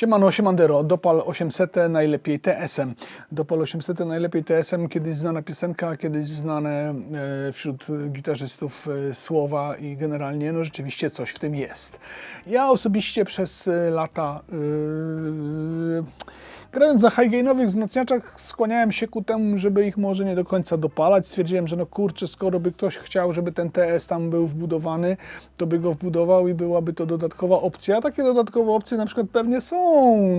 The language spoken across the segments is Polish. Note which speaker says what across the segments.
Speaker 1: Siemano, siemandero, Dopal 800 najlepiej TSM. Dopal 800 najlepiej TSM, kiedyś znana piosenka, kiedyś znane e, wśród gitarzystów e, słowa i generalnie no rzeczywiście coś w tym jest. Ja osobiście przez e, lata e, Grając na high-gainowych wzmacniaczach skłaniałem się ku temu, żeby ich może nie do końca dopalać. Stwierdziłem, że no kurczę, skoro by ktoś chciał, żeby ten TS tam był wbudowany, to by go wbudował i byłaby to dodatkowa opcja. A takie dodatkowe opcje na przykład pewnie są,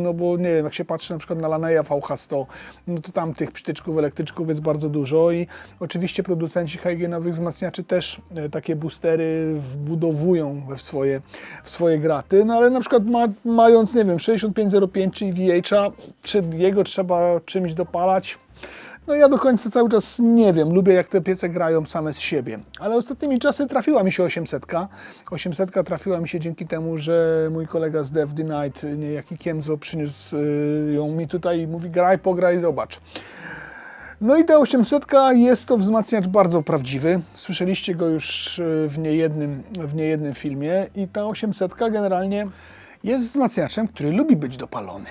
Speaker 1: no bo nie wiem, jak się patrzy na przykład na Laneya VH100, no to tam tych przytyczków, elektryczków jest bardzo dużo i oczywiście producenci high-gainowych wzmacniaczy też e, takie boostery wbudowują we swoje, w swoje graty, no ale na przykład ma, mając, nie wiem, 6505 czy VH-a, czy jego trzeba czymś dopalać. No ja do końca cały czas nie wiem, lubię jak te piece grają same z siebie, ale ostatnimi czasy trafiła mi się 800. 800 trafiła mi się dzięki temu, że mój kolega z Dev the Night, niejaki Kiemzo, przyniósł y, ją mi tutaj i mówi graj, pograj, zobacz. No i ta 800 jest to wzmacniacz bardzo prawdziwy. Słyszeliście go już y, w niejednym, w niejednym filmie i ta 800 generalnie jest wzmacniaczem, który lubi być dopalony.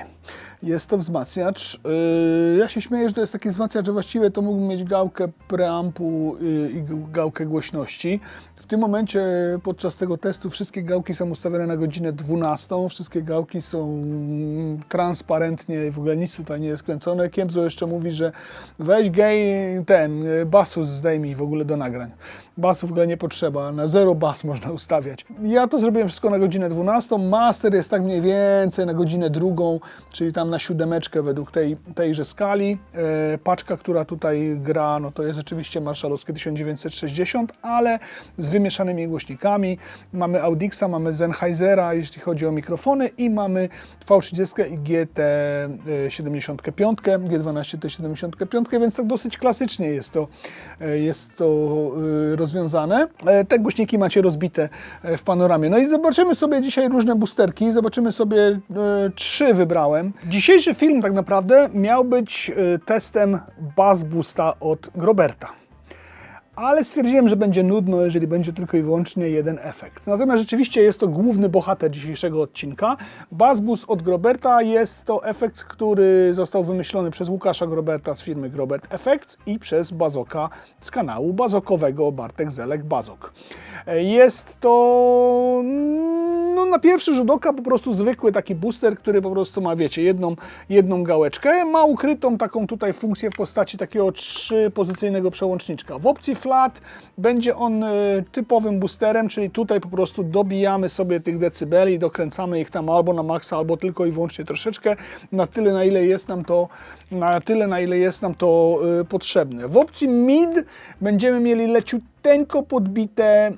Speaker 1: Jest to wzmacniacz. yy, Ja się śmieję, że to jest taki wzmacniacz, że właściwie to mógł mieć gałkę preampu yy, i gałkę głośności. W tym momencie podczas tego testu wszystkie gałki są ustawione na godzinę 12. Wszystkie gałki są transparentnie i w ogóle nic tutaj nie jest kręcone. Kiemzo jeszcze mówi, że weź gej ten yy, basus zdejmij w ogóle do nagrań. Basu w ogóle nie potrzeba, na zero bas można ustawiać. Ja to zrobiłem wszystko na godzinę 12. Master jest tak mniej więcej na godzinę drugą, czyli tam na siódemeczkę według tej, tejże skali. E, paczka, która tutaj gra, no to jest oczywiście Marszalowskie 1960, ale z wymieszanymi głośnikami. Mamy Audixa, mamy Sennheisera, jeśli chodzi o mikrofony i mamy V30 i GT75, G12 T75, więc tak dosyć klasycznie jest to, e, jest to e, rozwiązane. E, Te głośniki macie rozbite e, w panoramie. No i zobaczymy sobie dzisiaj różne boosterki. Zobaczymy sobie e, trzy wybrałem. Dzisiejszy film tak naprawdę miał być e, testem Bass Boosta od Groberta ale stwierdziłem, że będzie nudno, jeżeli będzie tylko i wyłącznie jeden efekt. Natomiast rzeczywiście jest to główny bohater dzisiejszego odcinka. Bassbus od Groberta jest to efekt, który został wymyślony przez Łukasza Groberta z firmy Grobert Effects i przez Bazoka z kanału bazokowego Bartek Zelek Bazok. Jest to no, na pierwszy rzut oka po prostu zwykły taki booster, który po prostu ma, wiecie, jedną, jedną gałeczkę. Ma ukrytą taką tutaj funkcję w postaci takiego trzypozycyjnego przełączniczka. W opcji flat będzie on e, typowym boosterem, czyli tutaj po prostu dobijamy sobie tych decybeli, dokręcamy ich tam albo na maksa, albo tylko i wyłącznie troszeczkę, na tyle na ile jest nam to, na tyle na ile jest nam to e, potrzebne. W opcji mid będziemy mieli leciuteńko podbite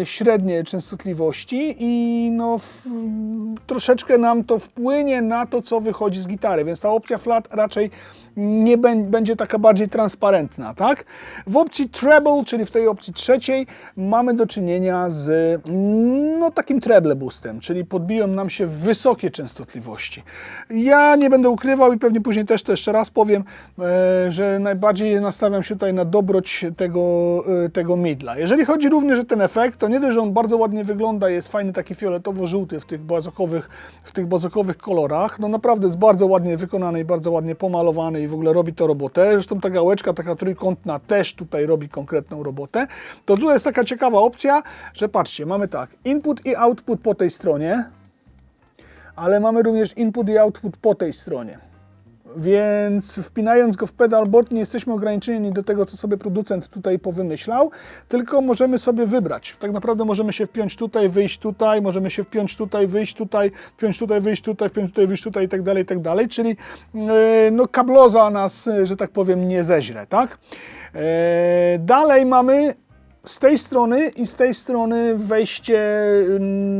Speaker 1: e, średnie częstotliwości i no troszeczkę nam to wpłynie na to, co wychodzi z gitary, więc ta opcja flat raczej nie bę- będzie taka bardziej transparentna, tak? W opcji treble, czyli w tej opcji trzeciej, mamy do czynienia z no takim treble boostem, czyli podbiją nam się wysokie częstotliwości. Ja nie będę ukrywał i pewnie później też to jeszcze raz powiem, e, że najbardziej nastawiam się tutaj na dobroć tego, e, tego midla. Jeżeli chodzi również o ten efekt, to nie dość, że on bardzo ładnie wygląda, jest fajny taki fioletowo-żółty w tych bazokowych, w tych bazokowych kolorach, no naprawdę jest bardzo ładnie wykonany i bardzo ładnie pomalowany i w ogóle robi to robotę. Zresztą ta gałeczka taka trójkątna też tutaj robi konkretną robotę. To tutaj jest taka ciekawa opcja, że patrzcie, mamy tak, input i output po tej stronie, ale mamy również input i output po tej stronie. Więc wpinając go w pedalboard nie jesteśmy ograniczeni do tego, co sobie producent tutaj powymyślał, tylko możemy sobie wybrać. Tak naprawdę możemy się wpiąć tutaj, wyjść tutaj, możemy się wpiąć tutaj, wyjść tutaj, wpiąć tutaj, wyjść tutaj, wpiąć tutaj, wyjść tutaj i tak dalej, i tak dalej. Czyli yy, no, kabloza nas, że tak powiem, nie zeźle, tak? Yy, dalej mamy z tej strony i z tej strony wejście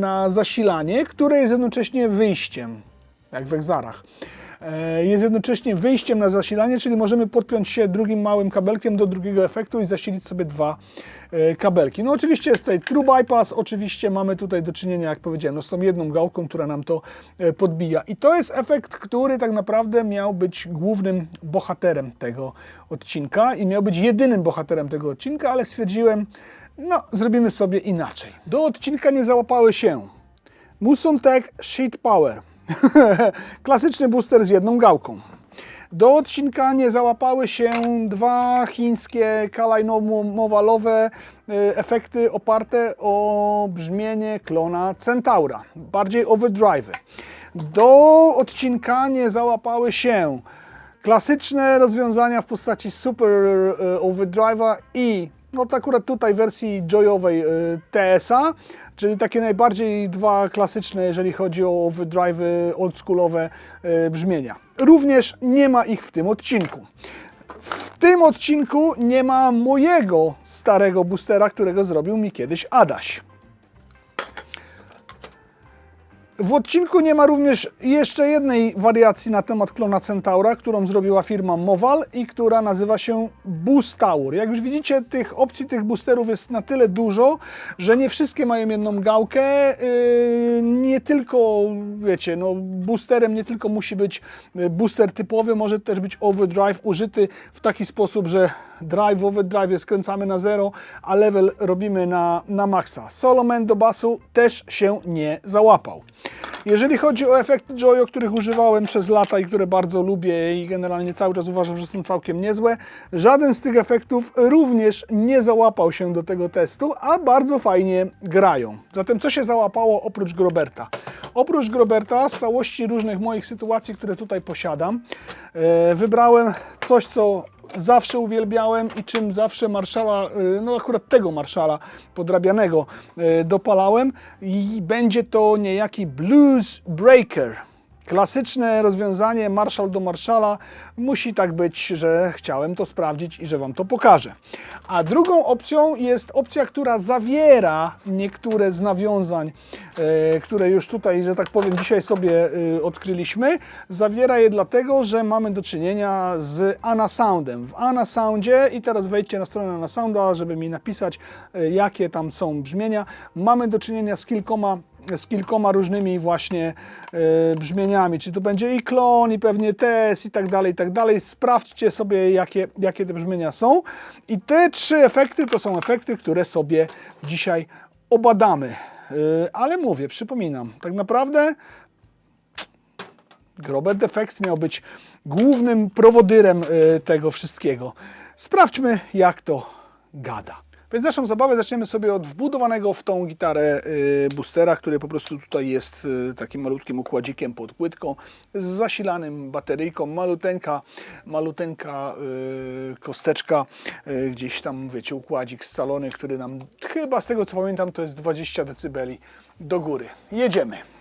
Speaker 1: na zasilanie, które jest jednocześnie wyjściem, jak w egzarach. E, Jest jednocześnie wyjściem na zasilanie, czyli możemy podpiąć się drugim małym kabelkiem do drugiego efektu i zasilić sobie dwa e, kabelki. No oczywiście jest tutaj true bypass, oczywiście mamy tutaj do czynienia, jak powiedziałem, no z tą jedną gałką, która nam to e, podbija. I to jest efekt, który tak naprawdę miał być głównym bohaterem tego odcinka i miał być jedynym bohaterem tego odcinka, ale stwierdziłem, no zrobimy sobie inaczej. Do odcinka nie załapały się Muson Tech Sheet Power. Klasyczny booster z jedną gałką. Do odcinka nie załapały się dwa chińskie kalajnomowalowe y, efekty oparte o brzmienie klona Centaura, bardziej overdrive. Do odcinka nie załapały się klasyczne rozwiązania w postaci Super y, Overdrive'a i no to akurat tutaj wersji joyowej y, TS-a, czyli takie najbardziej dwa klasyczne, jeżeli chodzi o overdrive'y oldschoolowe y, brzmienia. Również nie ma ich w tym odcinku. W tym odcinku nie ma mojego starego boostera, którego zrobił mi kiedyś Adaś. W odcinku nie ma również jeszcze jednej wariacji na temat klona Centaura, którą zrobiła firma Moval i która nazywa się Boostaur. Jak już widzicie, tych opcji, tych boosterów jest na tyle dużo, że nie wszystkie mają jedną gałkę. Yy, Nie tylko, wiecie, no boosterem nie tylko musi być yy, booster typowy, może też być overdrive użyty w taki sposób, że drive overdrive skręcamy na zero, a level robimy na, na maksa. Solomon do basu też się nie załapał. Jeżeli chodzi o efekty Joyo, których używałem przez lata i które bardzo lubię i generalnie cały czas uważam, że są całkiem niezłe, żaden z tych efektów również nie załapał się do tego testu, a bardzo fajnie grają. Zatem co się załapało oprócz Groberta? Oprócz Groberta z całości różnych moich sytuacji, które tutaj posiadam, e, wybrałem coś, co zawsze uwielbiałem i czym zawsze marszala, y, no akurat tego marszala podrabianego y, dopalałem i będzie to niejaki Blues Breaker. Klasyczne rozwiązanie Marshall do Marszala. Musi tak być, że chciałem to sprawdzić i że Wam to pokażę. A drugą opcją jest opcja, która zawiera niektóre z nawiązań, e, które już tutaj, że tak powiem, dzisiaj sobie e, odkryliśmy. Zawiera je dlatego, że mamy do czynienia z Anasoundem. W Anasoundzie, i teraz wejdźcie na stronę Anasounda, żeby mi napisać, e, jakie tam są brzmienia. Mamy do czynienia z kilkoma z kilkoma różnymi właśnie e, brzmieniami, czy tu będzie i klon, i pewnie TS i tak dalej, i tak dalej. Sprawdźcie sobie, jakie, jakie te brzmienia są. I te trzy efekty to są efekty, które sobie dzisiaj obadamy. E, ale mówię, przypominam, tak naprawdę Robert Effects miał być głównym prowodyrem e, tego wszystkiego. Sprawdźmy, jak to gada. Więc naszą zabawę zaczniemy sobie od wbudowanego w tą gitarę y, boostera, który po prostu tutaj jest y, takim malutkim układzikiem pod płytką z zasilanym bateryjką, maluteńka, maluteńka y, kosteczka, gdzieś tam wiecie układzik scalony, który nam chyba z tego co pamiętam to jest 20 dB do góry. Jedziemy.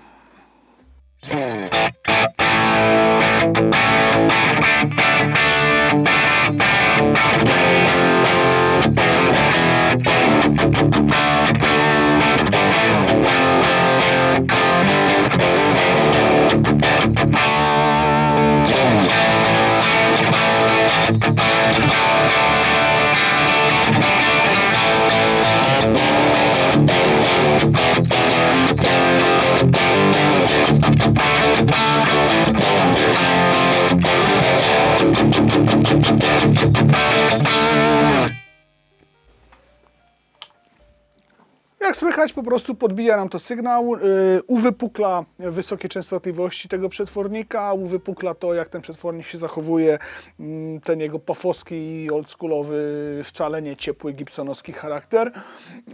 Speaker 1: Prostu podbija nam to sygnał, yy, uwypukla wysokie częstotliwości tego przetwornika, uwypukla to, jak ten przetwornik się zachowuje, mm, ten jego pafowski, oldschoolowy, wcale nie ciepły, gibsonowski charakter. Yy,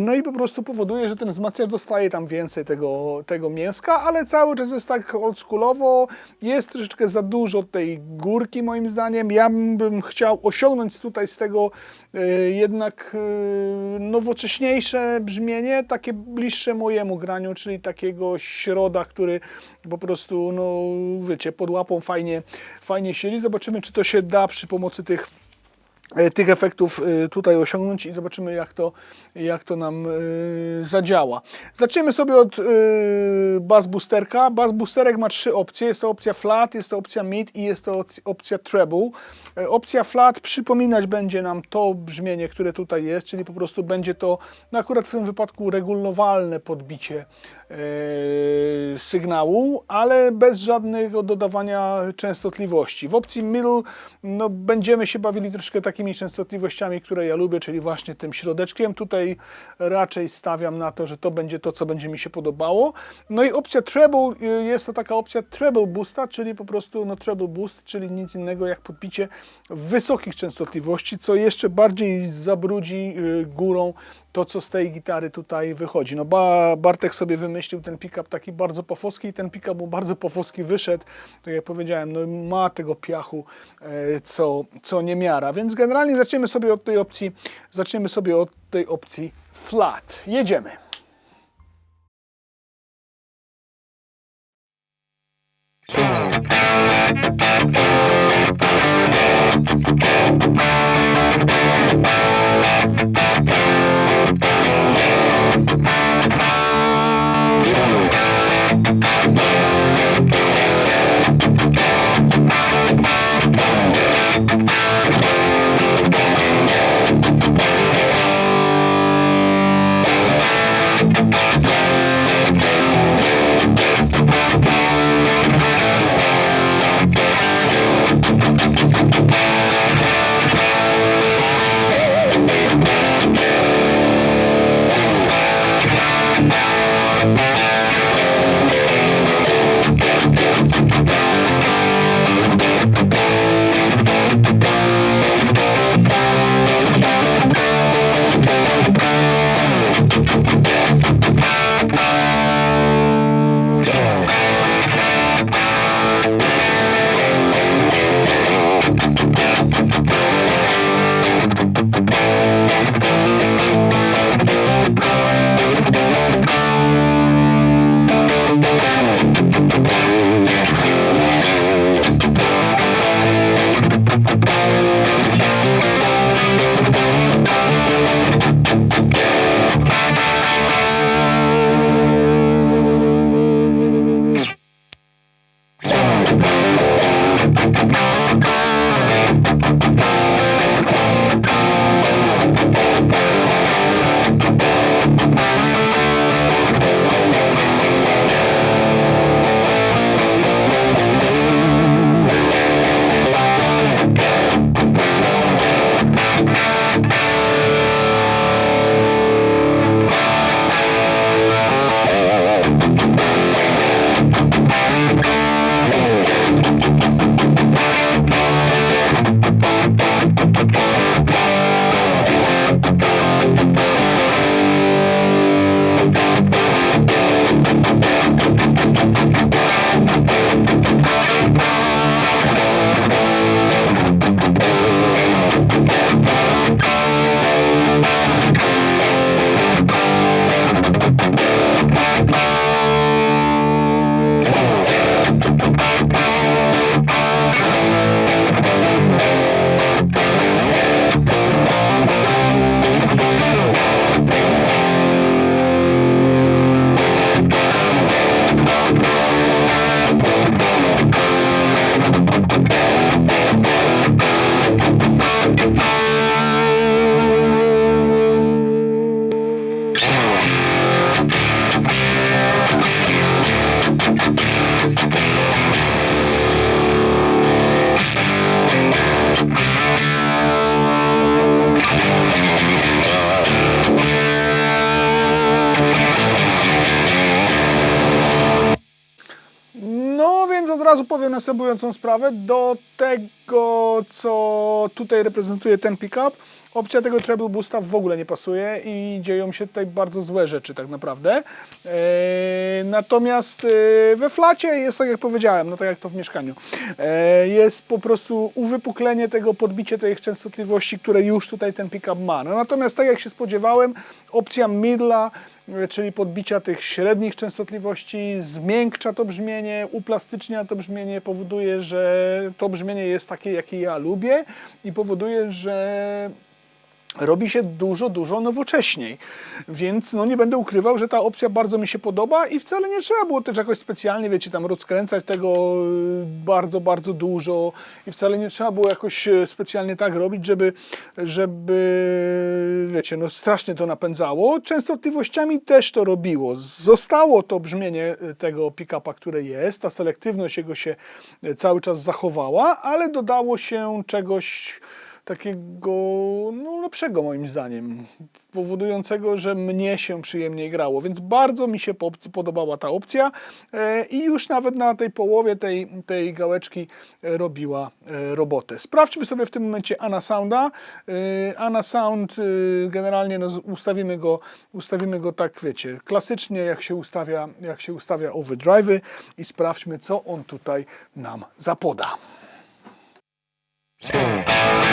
Speaker 1: no i po prostu powoduje, że ten wzmacniacz dostaje tam więcej tego, tego mięska, ale cały czas jest tak oldschoolowo, jest troszeczkę za dużo tej górki moim zdaniem. Ja bym chciał osiągnąć tutaj z tego yy, jednak nowocześniejsze brzmienie, takie bliższe mojemu graniu, czyli takiego środa, który po prostu, no wiecie, pod łapą fajnie, fajnie siedzi. Zobaczymy, czy to się da przy pomocy tych tych efektów e, tutaj osiągnąć i zobaczymy jak to, jak to nam e, zadziała. Zaczniemy sobie od bass boosterka. Bass boosterek ma trzy opcje. Jest to opcja flat, jest to opcja mid i jest to opcja treble. Opcja flat przypominać będzie nam to brzmienie, które tutaj jest, czyli po prostu będzie to no akurat w tym wypadku regulowalne podbicie e, sygnału, ale bez żadnego dodawania częstotliwości. W opcji middle no, będziemy się bawili troszkę takimi częstotliwościami, które ja lubię, czyli właśnie tym środeczkiem. Tutaj raczej stawiam na to, że to będzie to, co będzie mi się podobało. No i opcja treble, y, jest to taka opcja treble boosta, czyli po prostu no, treble boost, czyli nic innego jak podbicie wysokich częstotliwości, co jeszcze bardziej zabrudzi y, górą to, co z tej gitary tutaj wychodzi. No ba, Bartek sobie wymyślił ten pick-up taki bardzo pofoski i ten pick-up mu bardzo pofoski wyszedł. Tak jak powiedziałem, no ma tego piachu, e, co, co niemiara. Więc generalnie zaczniemy sobie od tej opcji, zaczniemy sobie od tej opcji flat. Jedziemy. Następującą sprawę. Do tego, co tutaj reprezentuje ten pickup, opcja tego treble boosta w ogóle nie pasuje i dzieją się tutaj bardzo złe rzeczy tak naprawdę. Eee, natomiast e, we flacie jest tak jak powiedziałem, no tak jak to w mieszkaniu, e, jest po prostu uwypuklenie tego, podbicie tych częstotliwości, które już tutaj ten pickup ma. No, natomiast tak jak się spodziewałem, opcja midla e, czyli podbicia tych średnich częstotliwości, zmiękcza to brzmienie, uplastycznia to brzmienie, powoduje, że to brzmienie jest takie, jakie ja lubię i powoduje, że robi się dużo, dużo nowocześniej. Więc no nie będę ukrywał, że ta opcja bardzo mi się podoba i wcale nie trzeba było też jakoś specjalnie, wiecie, tam rozkręcać tego y, bardzo, bardzo dużo i wcale nie trzeba było jakoś e, specjalnie tak robić, żeby, żeby wiecie, no strasznie to napędzało. Częstotliwościami też to robiło. Zostało to brzmienie e, tego pick-upa, które jest, ta selektywność jego się cały czas zachowała, ale dodało się czegoś takiego no, lepszego moim zdaniem, powodującego, że mnie się przyjemniej grało, więc bardzo mi się po- podobała ta opcja e, i już nawet na tej połowie tej, tej gałeczki e, robiła e, robotę. Sprawdźmy sobie w tym momencie Ana Sounda. Ana Sound generalnie no, ustawimy go, ustawimy go tak, wiecie, klasycznie jak się ustawia, jak się ustawia overdrive'y i sprawdźmy co on tutaj nam zapoda.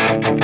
Speaker 1: No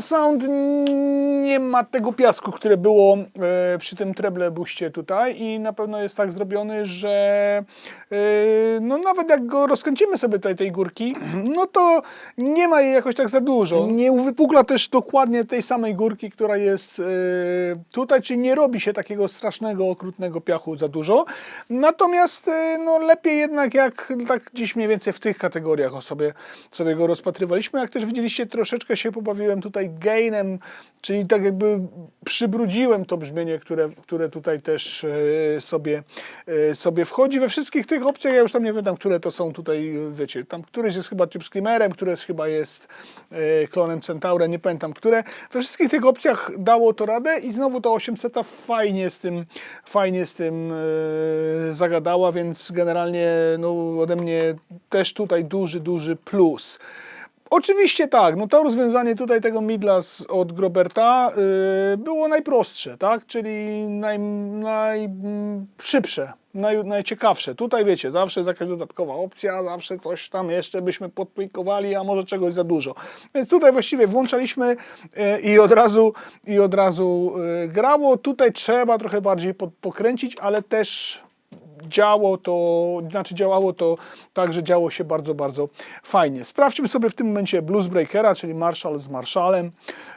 Speaker 1: Sound ma tego piasku, które było e, przy tym treble buście tutaj i na pewno jest tak zrobiony, że e, no nawet jak go rozkręcimy sobie tutaj tej górki, no to nie ma jej jakoś tak za dużo. Nie uwypukla też dokładnie tej samej górki, która jest e, tutaj, czyli nie robi się takiego strasznego, okrutnego piachu za dużo. Natomiast no lepiej jednak jak tak gdzieś mniej więcej w tych kategoriach o sobie, sobie go rozpatrywaliśmy. Jak też widzieliście, troszeczkę się pobawiłem tutaj gainem, czyli tak jakby przybrudziłem to brzmienie, które, które tutaj też e, sobie, e, sobie wchodzi. We wszystkich tych opcjach, ja już tam nie pamiętam, które to są tutaj, wiecie, tam któryś jest chyba Tube Screamerem, któreś chyba jest e, klonem Centaura, nie pamiętam, które. We wszystkich tych opcjach dało to radę i znowu to 800 fajnie z tym, fajnie z tym zagadała, więc generalnie no, ode mnie też tutaj duży, duży plus. Oczywiście tak, no to rozwiązanie tutaj tego midla z, od Groberta yy, było najprostsze, tak? Czyli naj, najszybsze, naj, najciekawsze. Tutaj wiecie, zawsze jest jakaś dodatkowa opcja, zawsze coś tam jeszcze byśmy podplikowali, a może czegoś za dużo. Więc tutaj właściwie włączaliśmy yy, i od razu, i od razu yy, grało. Tutaj trzeba trochę bardziej pod, pokręcić, ale też działo to, znaczy działało to tak, że działo się bardzo, bardzo fajnie. Sprawdźmy sobie w tym momencie Bluesbreakera, czyli Marshall z Marshallem.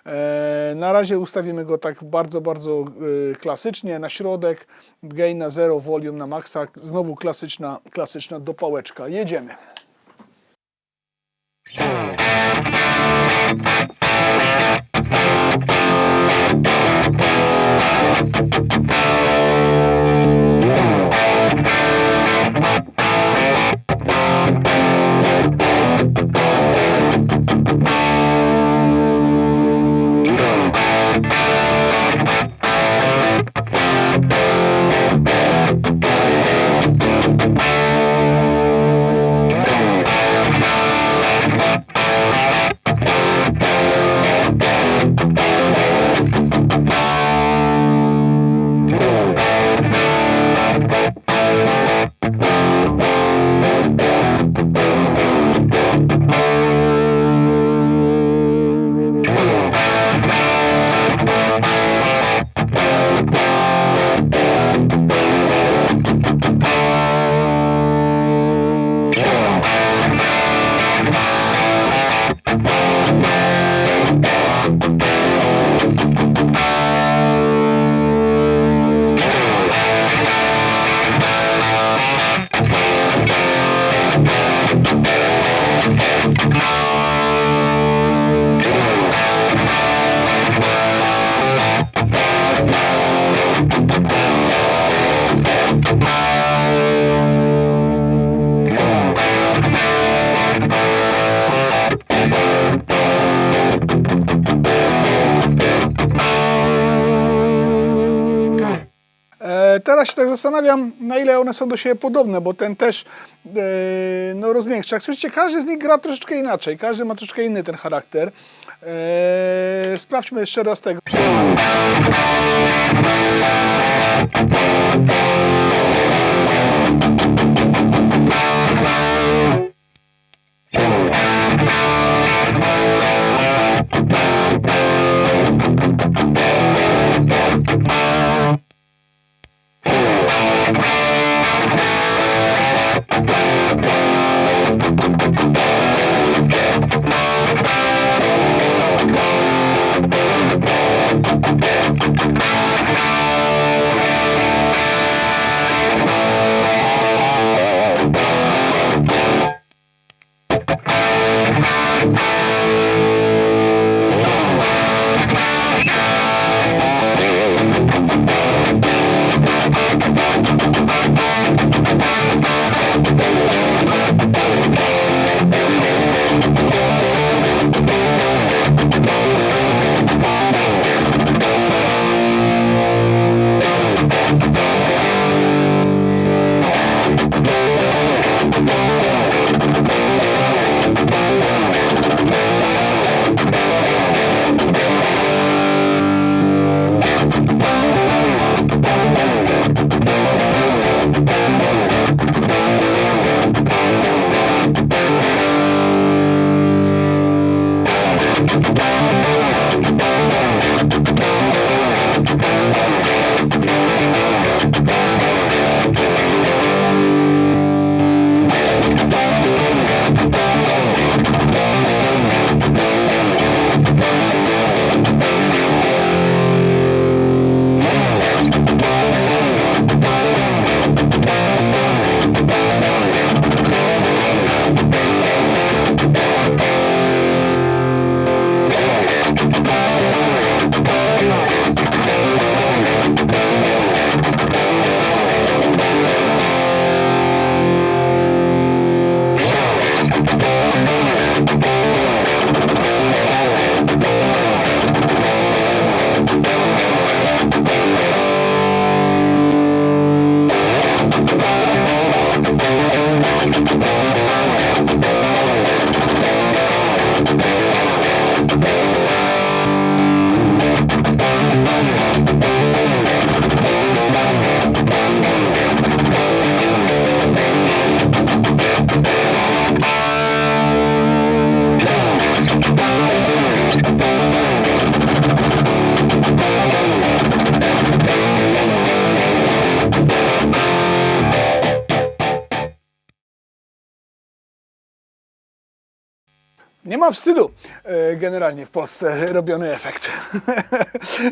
Speaker 1: E, na razie ustawimy go tak bardzo, bardzo e, klasycznie na środek, gain na 0, volume na maksa, znowu klasyczna, klasyczna dopałeczka. Jedziemy. Tak zastanawiam, na ile one są do siebie podobne, bo ten też e, no, rozmiękcza. Jak słyszycie, każdy z nich gra troszeczkę inaczej, każdy ma troszeczkę inny ten charakter. E, Sprawdźmy jeszcze raz tego. Wstydu e, generalnie w Polsce robiony efekt.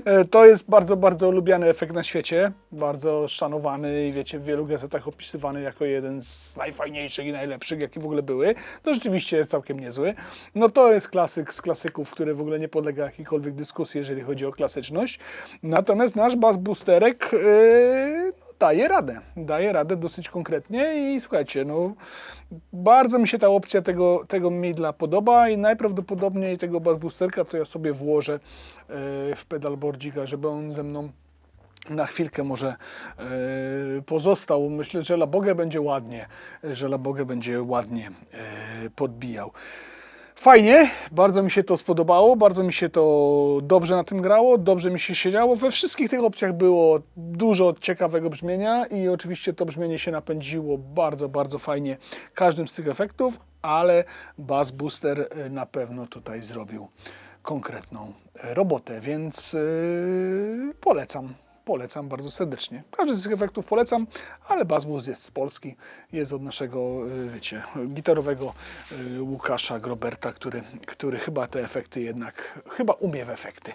Speaker 1: E, to jest bardzo, bardzo lubiany efekt na świecie, bardzo szanowany i wiecie, w wielu gazetach opisywany jako jeden z najfajniejszych i najlepszych, jakie w ogóle były. To rzeczywiście jest całkiem niezły. No to jest klasyk z klasyków, który w ogóle nie podlega jakiejkolwiek dyskusji, jeżeli chodzi o klasyczność. Natomiast nasz Bass Boosterek e, daje radę. Daje radę dosyć konkretnie i słuchajcie, no bardzo mi się ta opcja tego, tego midla podoba i najprawdopodobniej tego bass boosterka to ja sobie włożę e, w pedalboardzika, żeby on ze mną na chwilkę może e, pozostał. Myślę, że Labogę będzie ładnie, że Labogę będzie ładnie e, podbijał. Fajnie, bardzo mi się to spodobało, bardzo mi się to dobrze na tym grało, dobrze mi się siedziało. We wszystkich tych opcjach było dużo ciekawego brzmienia i oczywiście to brzmienie się napędziło bardzo, bardzo fajnie każdym z tych efektów, ale Bass Booster y, na pewno tutaj zrobił konkretną robotę, więc yy, polecam. Polecam bardzo serdecznie. Każdy z tych efektów polecam, ale Boost jest z Polski, jest od naszego, y, wiecie, gitarowego y, Łukasza Groberta, który, który chyba te efekty jednak, chyba umie w efekty.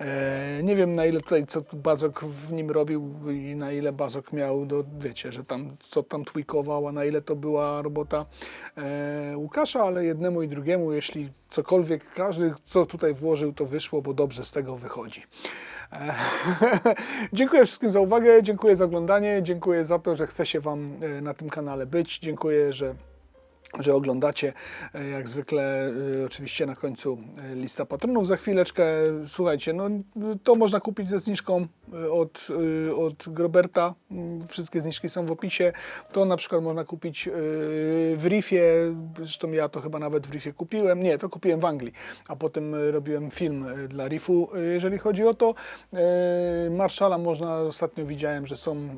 Speaker 1: E, Nie wiem na ile tutaj, co Bazok w nim robił i na ile Bazok miał, do, wiecie, że tam, co tam tweakował, a na ile to była robota e, Łukasza, ale jednemu i drugiemu, jeśli cokolwiek, każdy co tutaj włożył, to wyszło, bo dobrze z tego wychodzi. Dziękuję wszystkim za uwagę, dziękuję za oglądanie, dziękuję za to, że chce się Wam e, na tym kanale być, dziękuję, że że oglądacie. E, Jak zwykle, e, oczywiście na końcu e, lista patronów za chwileczkę. Słuchajcie, no to można kupić ze zniżką od, od Groberta. Mm, Wszystkie zniżki są w opisie. To na przykład można kupić w Riffie. Zresztą ja to chyba nawet w Riffie kupiłem. Nie, to kupiłem w Anglii, a potem robiłem film dla Riffu, jeżeli chodzi o to. Marszala można, ostatnio widziałem, że są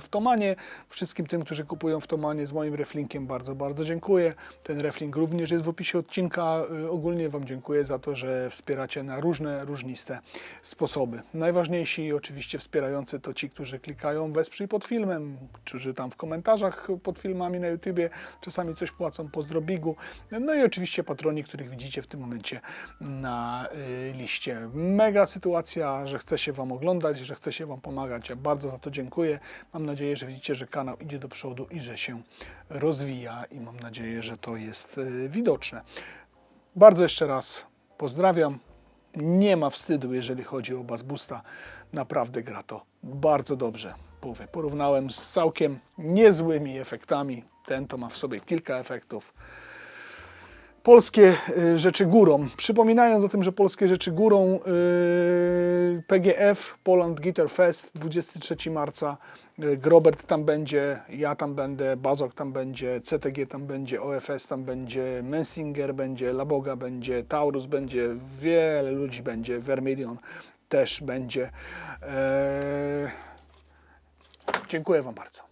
Speaker 1: w Tomanie. Wszystkim tym, którzy kupują w Tomanie z moim reflinkiem bardzo, bardzo dziękuję. Ten reflink również jest w opisie odcinka. E, Ogólnie Wam dziękuję za to, że wspieracie na różne, różniste sposoby. Najważniejsi oczywiście wspierający to ci, którzy klikają wesprzyj pod filmem, którzy tam w komentarzach pod filmami na YouTubie czasami coś płacą, pozdro Bigu. No i oczywiście patroni, których widzicie w tym momencie na y, liście. Mega sytuacja, że chce się Wam oglądać, że chce się Wam pomagać. Ja bardzo za to dziękuję. Mam nadzieję, że widzicie, że kanał idzie do przodu i że się rozwija i mam nadzieję, że to jest y, widoczne. Bardzo jeszcze raz pozdrawiam. Nie ma wstydu, jeżeli chodzi o Bass Boosta. Naprawdę gra to bardzo dobrze. Powie- Porównałem z całkiem niezłymi efektami. Ten to ma w sobie kilka efektów. Polskie y, rzeczy górą. Przypominając o tym, że polskie rzeczy górą, y, PGF Poland Guitar Fest 23 marca. Y, Grobert tam będzie, ja tam będę, Bazok tam będzie, CTG tam będzie, OFS tam będzie, Mensinger będzie, Laboga będzie, Taurus będzie, wiele ludzi będzie, Vermilion też będzie. Eee, dziękuję Wam bardzo.